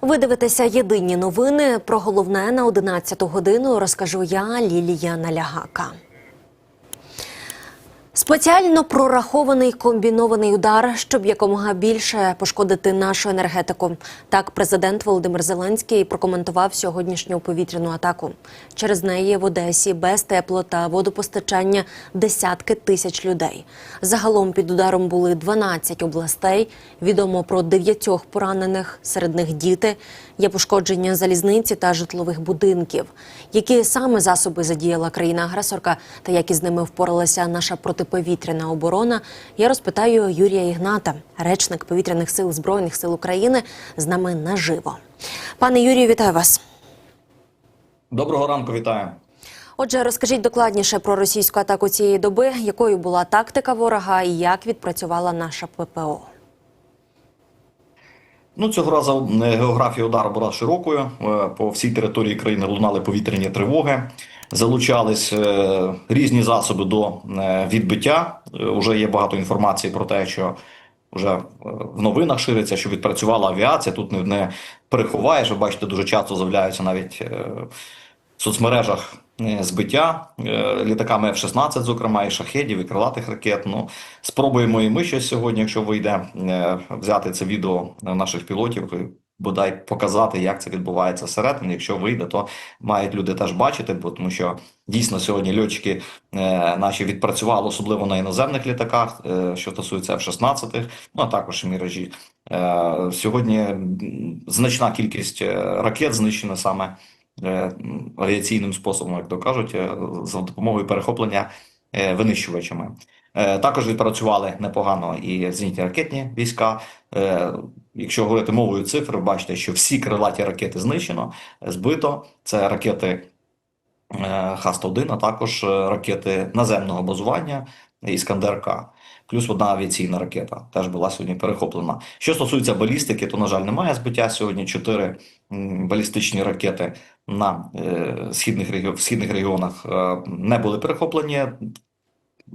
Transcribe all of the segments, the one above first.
Ви дивитеся єдині новини. Про головне на 11 годину розкажу я, Лілія Налягака. Спеціально прорахований комбінований удар, щоб якомога більше пошкодити нашу енергетику. Так, президент Володимир Зеленський прокоментував сьогоднішню повітряну атаку. Через неї в Одесі без тепло та водопостачання десятки тисяч людей. Загалом під ударом були 12 областей. Відомо про дев'ятьох поранених, серед них діти. Є пошкодження залізниці та житлових будинків. Які саме засоби задіяла країна-агресорка та як із ними впоралася наша протиповітряна оборона, я розпитаю Юрія Ігната, речник повітряних сил збройних сил України, з нами наживо. Пане Юрію, вітаю вас. Доброго ранку, вітаю. Отже, розкажіть докладніше про російську атаку цієї доби, якою була тактика ворога і як відпрацювала наша ППО. Ну, цього разу е, географія удару була широкою. Е, По всій території країни лунали повітряні тривоги. Залучались е, різні засоби до е, відбиття. Е, Уже є багато інформації про те, що вже в новинах шириться, що відпрацювала авіація. Тут не, переховаєш. Ви бачите, дуже часто з'являються навіть в соцмережах збиття літаками F-16, зокрема, і шахедів, і крилатих ракет. Ну, спробуємо і ми щось сьогодні, якщо вийде, взяти це відео наших пілотів. Бодай показати, як це відбувається всередині. Якщо вийде, то мають люди теж бачити, бо тому що дійсно сьогодні льотчики е, наші відпрацювали, особливо на іноземних літаках, е, що стосується F-16, ну а також міражі. Е, сьогодні значна кількість ракет знищена саме авіаційним способом, як то кажуть, за допомогою перехоплення винищувачами. Е, Також відпрацювали непогано і зенітні ракетні війська. Е, Якщо говорити мовою цифр, бачите, що всі крилаті ракети знищено, збито. Це ракети е, Х-101, а також ракети наземного базування Іскандер-К. Плюс одна авіаційна ракета теж була сьогодні перехоплена. Що стосується балістики, то, на жаль, немає збиття сьогодні. Чотири балістичні ракети на східних, регі... в східних регіонах не були перехоплені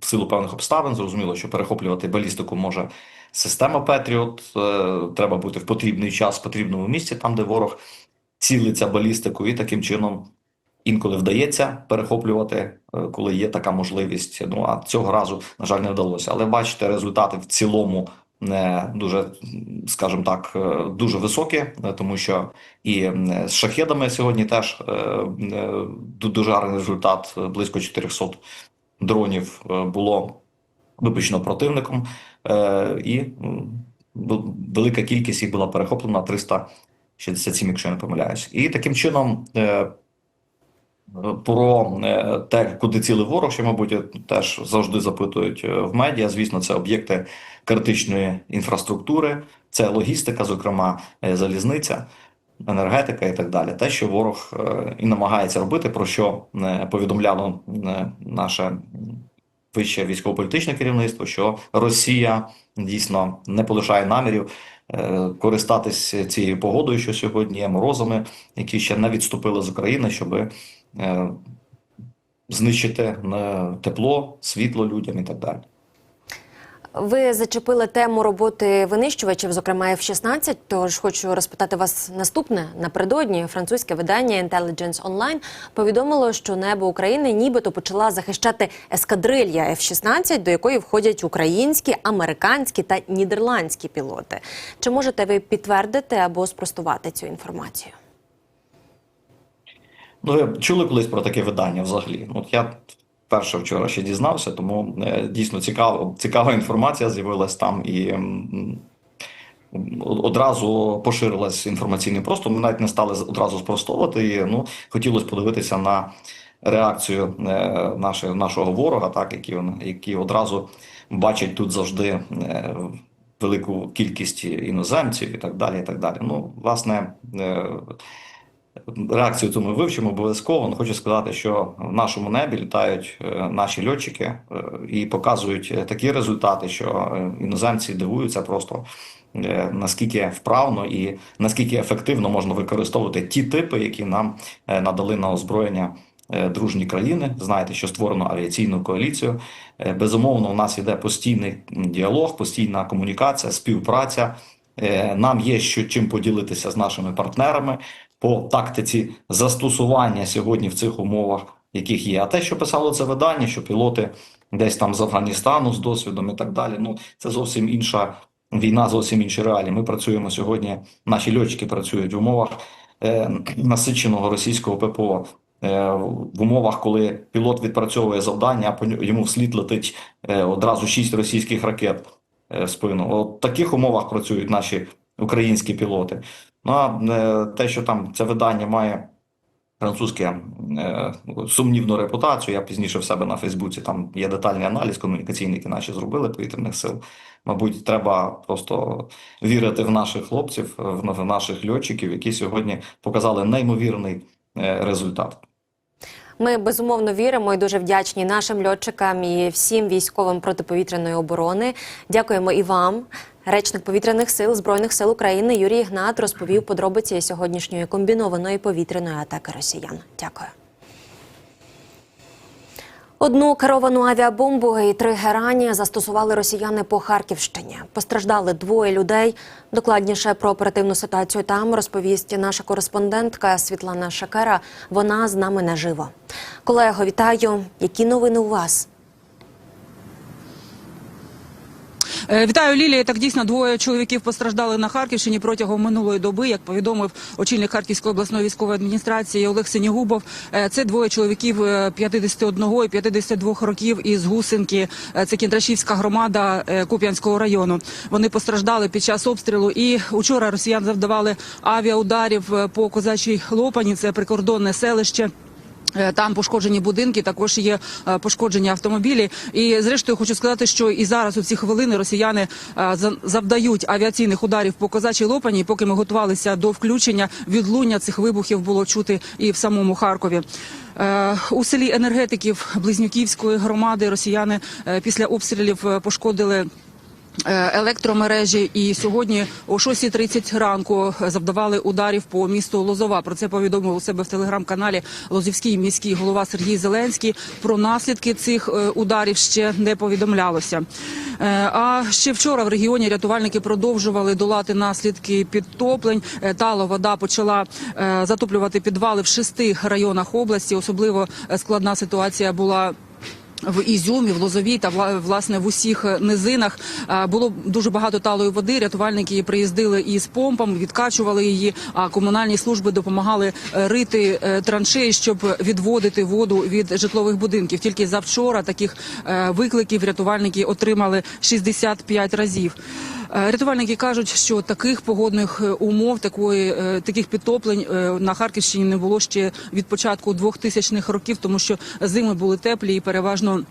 в силу певних обставин. Зрозуміло, що перехоплювати балістику може система Петріот. Е, треба бути в потрібний час, в потрібному місці, там, де ворог цілиться балістику, і таким чином інколи вдається перехоплювати, е, коли є така можливість. Ну а цього разу, на жаль, не вдалося. Але бачите, результати в цілому. Не дуже, скажімо так, е, дуже високі, тому що і з шахедами сьогодні теж ду- дуже гарний результат. Близько 400 дронів е, було випущено противником, е, і велика кількість їх була перехоплена 367, якщо я не помиляюсь. І таким чином. е, Про те, куди цілий ворог, що, мабуть, теж завжди запитують в медіа. Звісно, це об'єкти критичної інфраструктури, це логістика, зокрема залізниця, енергетика і так далі. Те, що ворог е, і намагається робити, про що е, повідомляло е, наше вище військово-політичне керівництво, що Росія дійсно не полишає намірів користатись цією погодою, що сьогодні є морозами, які ще не відступили з України, щоби е, знищити тепло, світло людям і так далі. Ви зачепили тему роботи винищувачів, зокрема F-16, Тож хочу розпитати вас наступне. Напередодні французьке видання Intelligence Online повідомило, що небо України нібито почала захищати ескадрилья F-16, до якої входять українські, американські та нідерландські пілоти. Чи можете ви підтвердити або спростувати цю інформацію? Ну, чули колись про таке видання взагалі? От я перше вчора ще дізнався, тому е, дійсно цікаво, цікава інформація з'явилась там і одразу поширилась інформаційний простор. Ми навіть не стали одразу спростовувати її. Ну, хотілося подивитися на реакцію е, нашого, нашого ворога, так, які, які одразу бачать тут завжди е, велику кількість іноземців і так далі. І так далі. Ну, власне, Реакцію цю ми вивчимо обов'язково. Ну, Хочу сказати, що в нашому небі літають е, наші льотчики е, і показують е, такі результати, що іноземці дивуються просто наскільки вправно і наскільки ефективно можна використовувати ті типи, які нам надали на озброєння дружні країни. Знаєте, що створено авіаційну коаліцію. Безумовно, у нас іде постійний діалог, постійна комунікація, співпраця. Нам є що чим поділитися з нашими партнерами по тактиці застосування сьогодні в цих умовах, яких є. А те, що писало це видання, що пілоти десь там з Афганістану з досвідом і так далі. Ну це зовсім інша війна, зовсім інші реалії. Ми працюємо сьогодні. Наші льотчики працюють в умовах е, насиченого російського ППО. е, В умовах, коли пілот відпрацьовує завдання, а по йому вслід летить е, одразу шість російських ракет е, в спину. От в таких умовах працюють наші українські пілоти. Ну а е, те, що там це видання має французьке е, сумнівну репутацію, я пізніше в себе на Фейсбуці там є детальний аналіз, комунікаційники наші зробили повітряних сил. Мабуть, треба просто вірити в наших хлопців, в, наших льотчиків, які сьогодні показали неймовірний е, результат. Ми безумовно віримо і дуже вдячні нашим льотчикам і всім військовим протиповітряної оборони. Дякуємо і вам. Речник повітряних сил збройних сил України Юрій Ігнат розповів подробиці сьогоднішньої комбінованої повітряної атаки росіян. Дякую. Одну керовану авіабомбу і три герані застосували росіяни по Харківщині. Постраждали двоє людей. Докладніше про оперативну ситуацію там розповість наша кореспондентка Світлана Шакера. Вона з нами наживо. Колего, вітаю. Які новини у вас? Е, Вітаю, Лілія. Так дійсно двоє чоловіків постраждали на Харківщині протягом минулої доби. Як повідомив очільник Харківської обласної військової адміністрації Олег Синігубов, Е, це двоє чоловіків е, 51 і 52 років із Гусинки. Е, Це Кіндрашівська громада е, Куп'янського району. Вони постраждали під час обстрілу. І учора росіян завдавали авіаударів е, по козачій Лопані. Це прикордонне селище. Е, Там пошкоджені будинки, також є е, пошкоджені автомобілі. І зрештою хочу сказати, що і зараз у ці хвилини росіяни е, за- завдають авіаційних ударів по козачій лопані. Поки ми готувалися до включення, відлуння цих вибухів було чути і в самому Харкові. У селі енергетиків Близнюківської громади росіяни після обстрілів пошкодили. Е, електромережі і сьогодні о 6.30 ранку завдавали ударів по місту Лозова. Про це повідомив у себе в телеграм-каналі Лозівський міський голова Сергій Зеленський. Про наслідки цих е, ударів ще не повідомлялося. Е, А ще вчора в регіоні рятувальники продовжували долати наслідки підтоплень. Тало вода почала затоплювати підвали в шести районах області. Особливо складна ситуація була в Ізюмі, в Лозовій та вла- власне в усіх е, низинах Е, було дуже багато талої води. Рятувальники приїздили із помпами, відкачували її. А комунальні служби допомагали е, рити траншеї, щоб відводити воду від житлових будинків. Тільки завчора таких викликів рятувальники отримали 65 разів. Е, Рятувальники кажуть, що таких погодних е, умов, такої е, таких підтоплень на Харківщині не було ще від початку 2000-х років, тому що зими були теплі і переважно.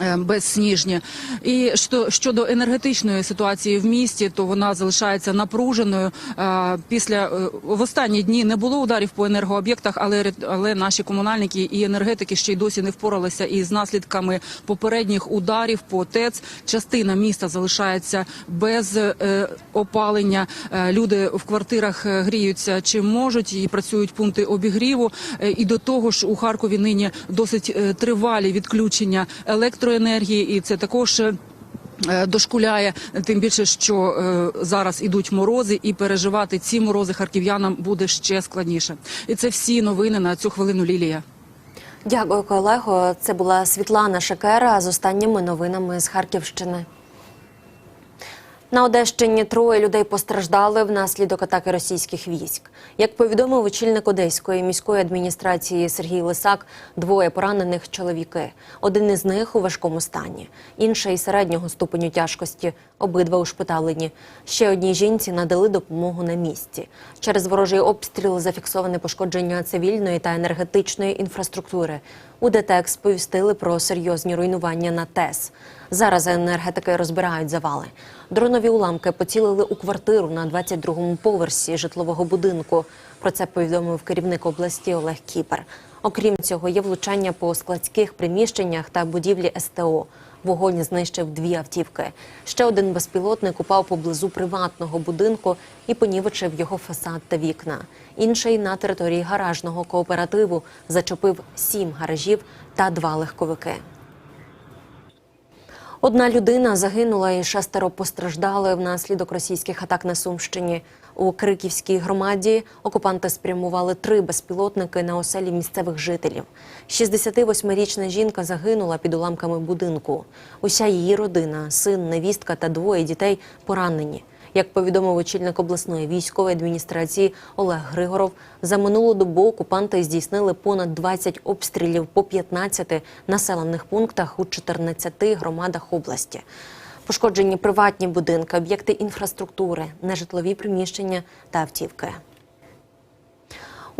Е, Безсніжні і що щодо енергетичної ситуації в місті, то вона залишається напруженою. Е, Після е, в останні дні не було ударів по енергооб'єктах, але але наші комунальники і енергетики ще й досі не впоралися із наслідками попередніх ударів по ТЕЦ. Частина міста залишається без е, опалення. Люди в квартирах гріються чим можуть і працюють пункти обігріву. І до того ж у Харкові нині досить тривалі відключення електроенергії, і це також. е, Дошкуляє тим більше, що е, зараз ідуть морози, і переживати ці морози харків'янам буде ще складніше. І це всі новини на цю хвилину. Лілія. Дякую, колего. Це була Світлана Шакера з останніми новинами з Харківщини. На Одещині троє людей постраждали внаслідок атаки російських військ. Як повідомив очільник Одеської міської адміністрації Сергій Лисак, двоє поранених чоловіки. Один із них у важкому стані, інший середнього ступеню тяжкості. Обидва ушпиталені. Ще одній жінці надали допомогу на місці. Через ворожий обстріл зафіксоване пошкодження цивільної та енергетичної інфраструктури. У ДТЕК сповістили про серйозні руйнування на ТЕС. Зараз енергетики розбирають завали. Дронові уламки поцілили у квартиру на 22-му поверсі житлового будинку. Про це повідомив керівник області Олег Кіпер. Окрім цього, є влучання по складських приміщеннях та будівлі СТО. Вогонь знищив дві автівки. Ще один безпілотник упав поблизу приватного будинку і понівечив його фасад та вікна. Інший на території гаражного кооперативу зачепив сім гаражів та два легковики. Одна людина загинула і шестеро постраждали внаслідок російських атак на Сумщині. У Криківській громаді окупанти спрямували три безпілотники на оселі місцевих жителів. 68-річна жінка загинула під уламками будинку. Уся її родина, син, невістка та двоє дітей поранені. Як повідомив очільник обласної військової адміністрації Олег Григоров, за минулу добу окупанти здійснили понад 20 обстрілів по 15 населених пунктах у 14 громадах області. Пошкоджені приватні будинки, об'єкти інфраструктури, нежитлові приміщення та автівки.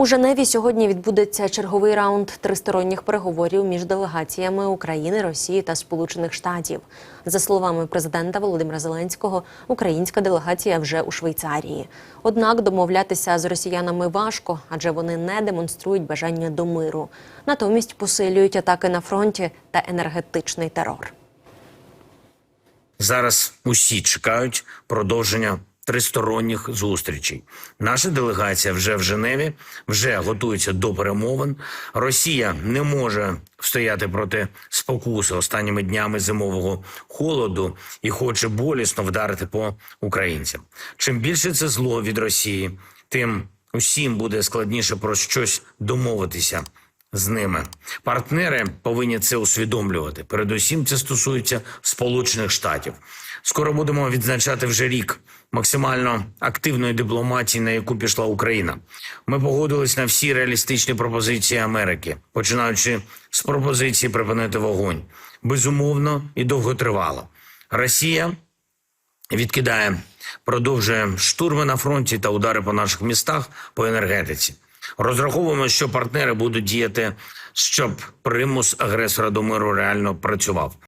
У Женеві сьогодні відбудеться черговий раунд тристоронніх переговорів між делегаціями України, Росії та Сполучених Штатів. За словами президента Володимира Зеленського, українська делегація вже у Швейцарії. Однак домовлятися з росіянами важко, адже вони не демонструють бажання до миру. Натомість посилюють атаки на фронті та енергетичний терор. Зараз усі чекають продовження тристоронніх зустрічей. Наша делегація вже в Женеві, вже готується до перемовин. Росія не може стояти проти спокуси останніми днями зимового холоду і хоче болісно вдарити по українцям. Чим більше це зло від Росії, тим усім буде складніше про щось домовитися з ними. Партнери повинні це усвідомлювати. Передусім, це стосується Сполучених Штатів. Скоро будемо відзначати вже рік максимально активної дипломатії, на яку пішла Україна. Ми погодились на всі реалістичні пропозиції Америки, починаючи з пропозиції припинити вогонь. Безумовно і довготривало. Росія відкидає, продовжує штурми на фронті та удари по наших містах по енергетиці. Розраховуємо, що партнери будуть діяти, щоб примус агресора до миру реально працював.